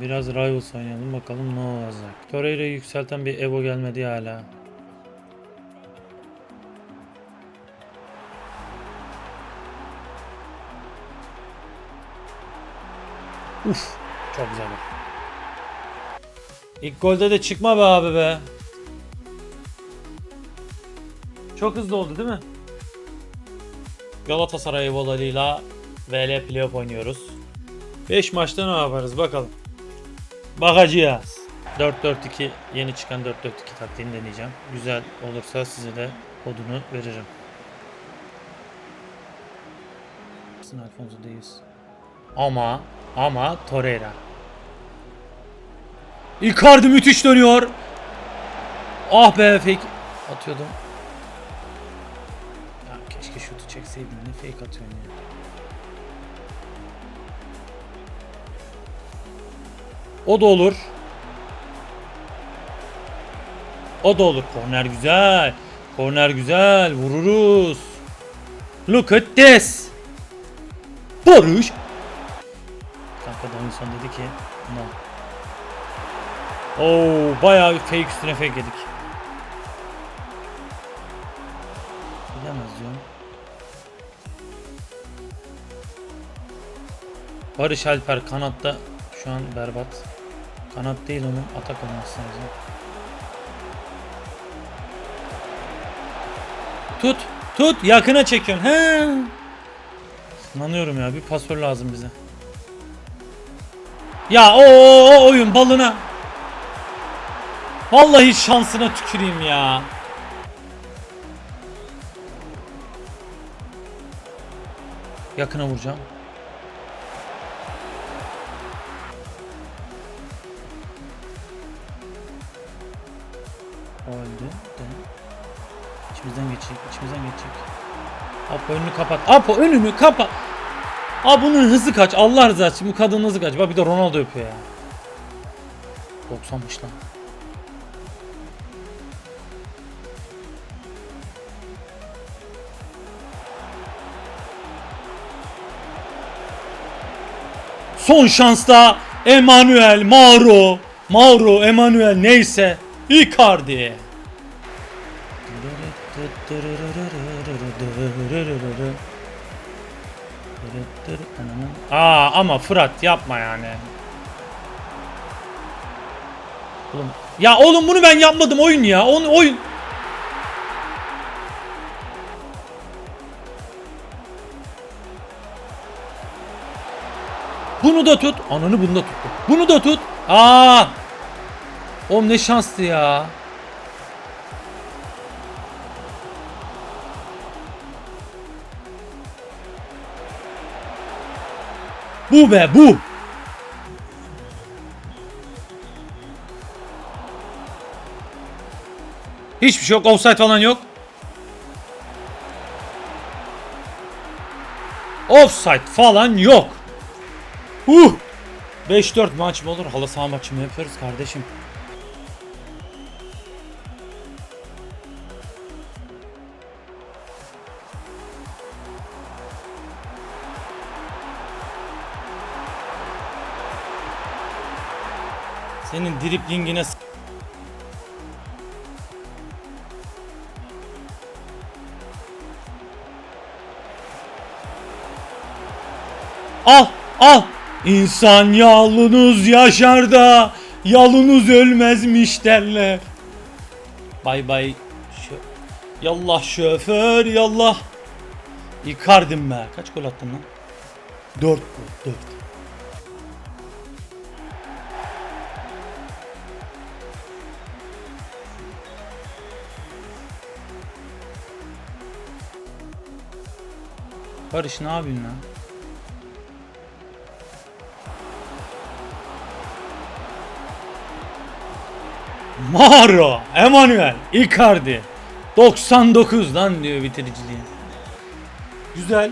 Biraz Rivals oynayalım bakalım ne olacak. Torreira'yı yükselten bir Evo gelmedi hala. Uf, çok güzel. İlk golde de çıkma be abi be. Çok hızlı oldu değil mi? Galatasaray Evo'larıyla VL Playoff oynuyoruz. 5 maçta ne yaparız bakalım. Bakacağız. 4-4-2 yeni çıkan 4-4-2 taktiğini deneyeceğim. Güzel olursa size de kodunu veririm. Alfonso Davies. Ama ama Torreira. Icardi müthiş dönüyor. Ah be fake atıyordum. Ya keşke şutu çekseydim. Ne fake atıyorsun ya. O da olur. O da olur. Korner güzel. Korner güzel. Vururuz. Look at this. Barış. Kanka Davinson dedi ki no. Oo bayağı fake üstüne fake yedik. Bilemez diyorum. Barış Alper kanatta şu an berbat. Kanat değil onun atak olması lazım. Tut, tut, yakına çekiyorsun. He. İnanıyorum ya, bir pasör lazım bize. Ya o, o oyun balına. Vallahi şansına tüküreyim ya. Yakına vuracağım. O öldü. De. İçimizden geçecek. içimizden geçecek. Apo önünü kapat. Apo önünü kapat. Aa bunun hızı kaç? Allah rızası için bu kadının hızı kaç? Bak bir de Ronaldo yapıyor ya. 90'mış lan. Son şansta Emanuel Mauro Mauro Emanuel neyse Icardi. Aa ama Fırat yapma yani. Oğlum. Ya oğlum bunu ben yapmadım oyun ya. Onu oyun. Bunu da tut. Ananı bunu da tut. Bunu da tut. Aa! Oğlum ne şanslı ya. Bu be bu. Hiçbir şey yok. Offside falan yok. Offside falan yok. Uh! 5-4 maç mı olur? Halı saha maçı mı yapıyoruz kardeşim? Senin driplingine Al al. İnsan yalnız yaşar da yalnız ölmezmiş derler. Bay bay. Şö yallah şoför yallah. Icardi'm be. Kaç gol attın lan? 4 gol 4. Barış ne yapıyorsun lan? Maro, Emanuel, Icardi. 99 lan diyor bitiriciliği. Güzel.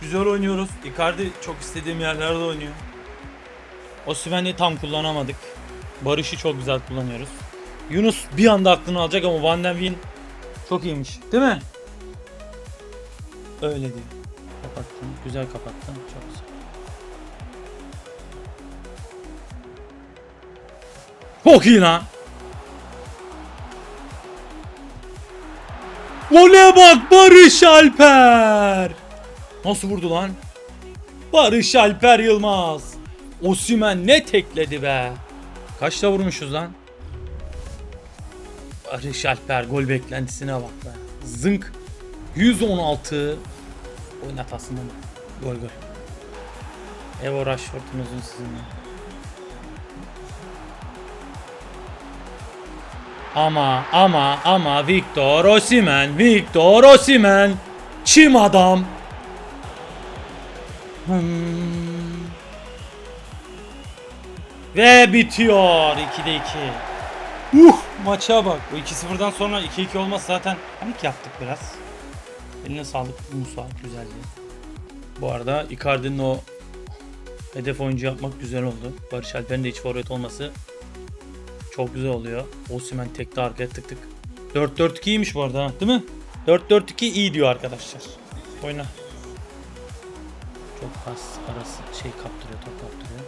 Güzel oynuyoruz. Icardi çok istediğim yerlerde oynuyor. Osimhen'i tam kullanamadık. Barış'ı çok güzel kullanıyoruz. Yunus bir anda aklını alacak ama Van den Wien çok iyiymiş. Değil mi? Öyle diyor. Kapattın. Güzel kapattın. Çok güzel. Çok iyi lan. Gole bak Barış Alper. Nasıl vurdu lan? Barış Alper Yılmaz. Osimen ne tekledi be. Kaçta vurmuşuz lan? Barış Alper gol beklentisine bak be. Zınk. 116. Oynat aslında mı? Gol gol. Evo Rashford'un uzun sizinle. Ama ama ama Victor Osimen, Victor Osimen. Çim adam. Hmm. Ve bitiyor 2'de 2. Uh, maça bak. Bu 2-0'dan sonra 2-2 olmaz zaten. Panik yaptık biraz. Eline sağlık Musa güzeldi. Bu arada Icardi'nin o hedef oyuncu yapmak güzel oldu. Barış Alper'in de iç forvet olması çok güzel oluyor. Osimhen tekte arkaya tık tık. 4-4-2 iyiymiş bu arada değil mi? 4-4-2 iyi diyor arkadaşlar. Oyna. Çok pas arası şey kaptırıyor, top kaptırıyor.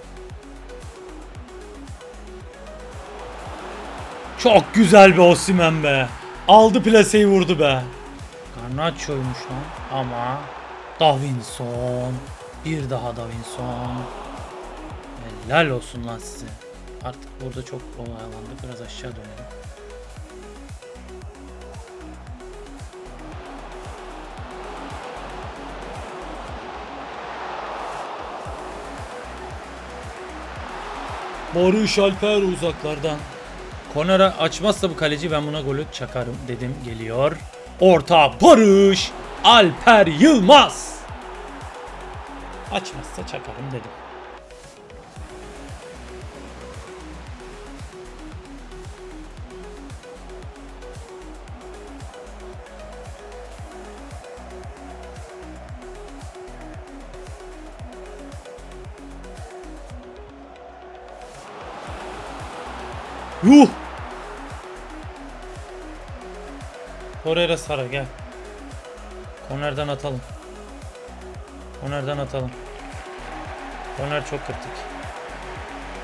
Çok güzel be Osimhen be. Aldı plaseyi vurdu be. Garnaccio'ymuş lan ama Davinson. Bir daha Davinson. Helal olsun lan size. Artık burada çok olaylandık. Biraz aşağı dönelim. Barış Alper uzaklardan. Konara açmazsa bu kaleci ben buna golü çakarım dedim geliyor. Orta Barış Alper Yılmaz. Açmazsa çakarım dedim. Yuh! Torreira Sara gel. Konerden atalım. Konerden atalım. Koner çok kritik.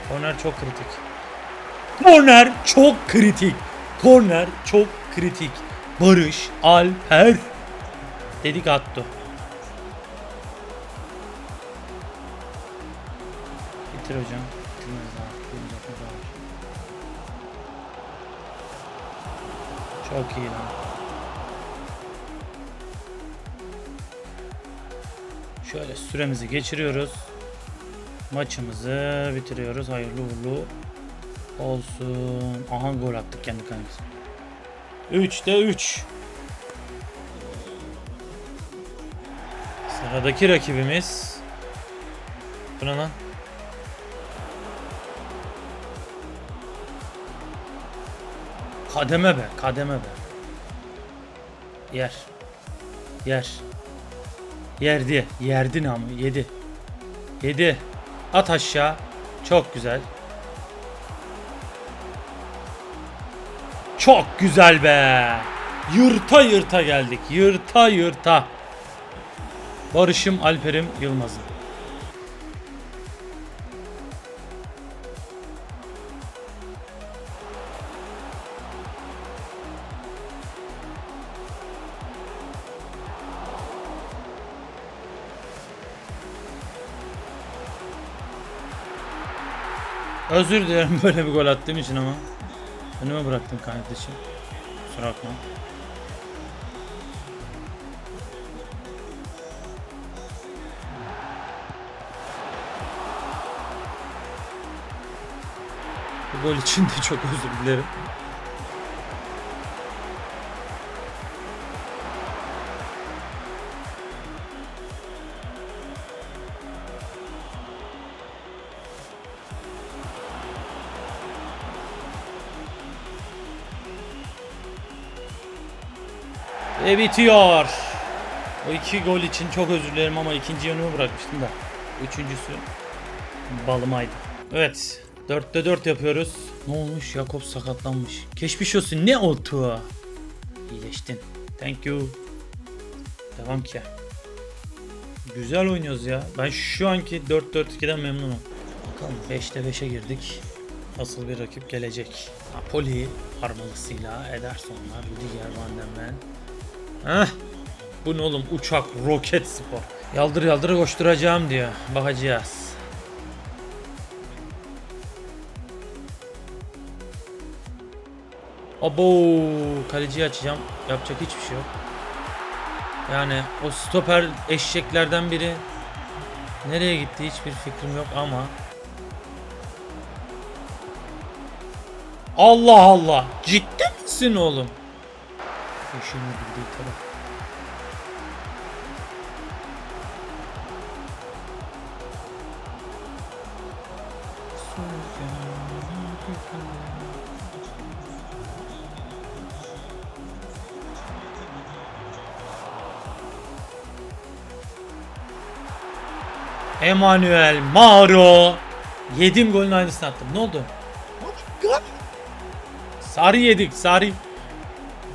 Koner çok kritik. Korner çok kritik. Korner çok kritik. Barış Alper. Dedik attı. Bitir hocam. Çok iyi lan. Şöyle süremizi geçiriyoruz. Maçımızı bitiriyoruz. Hayırlı uğurlu olsun. Aha gol attık kendi kalemize. 3'te 3. Sıradaki rakibimiz Bu ne lan? Kademe be, kademe be. Yer. Yer. Yerdi. Yerdi ne ama yedi. Yedi. At aşağı. Çok güzel. Çok güzel be. Yırta yırta geldik. Yırta yırta. Barış'ım Alper'im Yılmaz'ım. Özür dilerim böyle bir gol attığım için ama. Önüme bıraktım kardeşim. Kusura bakma. Bu gol için de çok özür dilerim. Ve bitiyor. O iki gol için çok özür dilerim ama ikinci önümü bırakmıştım da. Üçüncüsü balımaydı. Evet. Dörtte dört yapıyoruz. Ne olmuş? Jakob sakatlanmış. Geçmiş olsun. Ne oldu? İyileştin. Thank you. Devam ki. Güzel oynuyoruz ya. Ben şu anki 4-4-2'den memnunum. Bakalım 5'te 5'e girdik. nasıl bir rakip gelecek. Napoli armalısıyla Edersonlar, Rüdiger Van den Ven. Heh. Bu ne oğlum? Uçak, roket spor. Yaldır yaldır koşturacağım diyor. Bakacağız. Abo kaleciyi açacağım. Yapacak hiçbir şey yok. Yani o stoper eşeklerden biri nereye gitti hiçbir fikrim yok ama Allah Allah ciddi misin oğlum? İşin bildiği taraf. Emmanuel Maro. Yedim golün aynısını attım. Ne oldu? Sarı yedik sarı.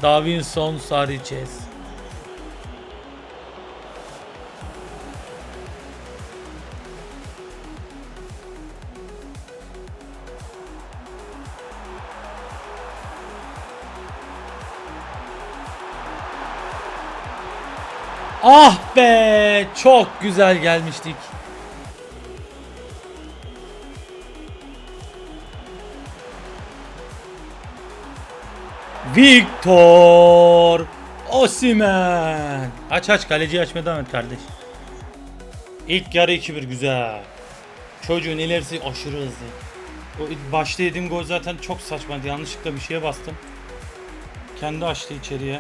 Davinson Sanchez. Ah be çok güzel gelmiştik. Victor Osimen. Aç aç kaleciyi açmaya devam et kardeş. İlk yarı 2-1 güzel. Çocuğun ilerisi aşırı hızlı. O başta yediğim gol zaten çok saçmaydı. Yanlışlıkla bir şeye bastım. Kendi açtı içeriye.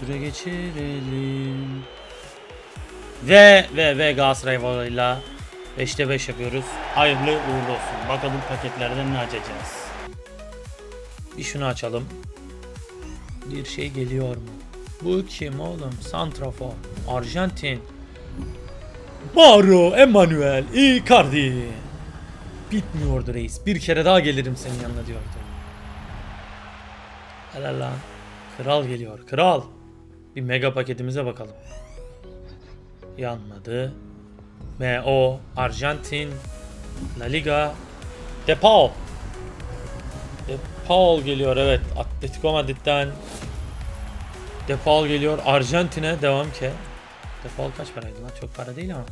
Süre geçirelim. Ve ve ve Galatasaray varıyla 5'te 5 yapıyoruz. Hayırlı uğurlu olsun. Bakalım paketlerden ne açacağız. Bir şunu açalım. Bir şey geliyor mu? Bu kim oğlum? Santrafor. Arjantin. Mauro Emanuel Icardi. Bitmiyordu reis. Bir kere daha gelirim senin yanına diyordu. Helal lan. Kral geliyor. Kral. Bir mega paketimize bakalım. Yanmadı. MO. Arjantin. La Liga. De Paul. De Paul geliyor evet. Atletico Madrid'den. De Paul geliyor. Arjantin'e devam ki. De Paul kaç paraydı lan? Çok para değil ama.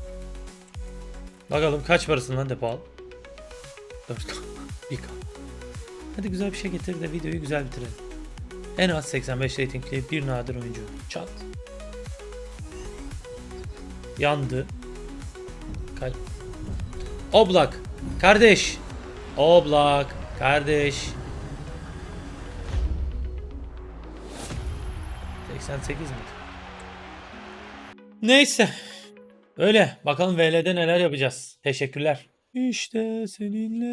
Bakalım kaç parasın lan De Paul? 4K. 1K. Hadi güzel bir şey getir de videoyu güzel bitirelim. En az 85 ratingli bir nadir oyuncu. Çat. Yandı. Kal Oblak. Kardeş. Oblak. Kardeş. 88 mi? Neyse. Öyle. Bakalım VL'de neler yapacağız. Teşekkürler. İşte seninle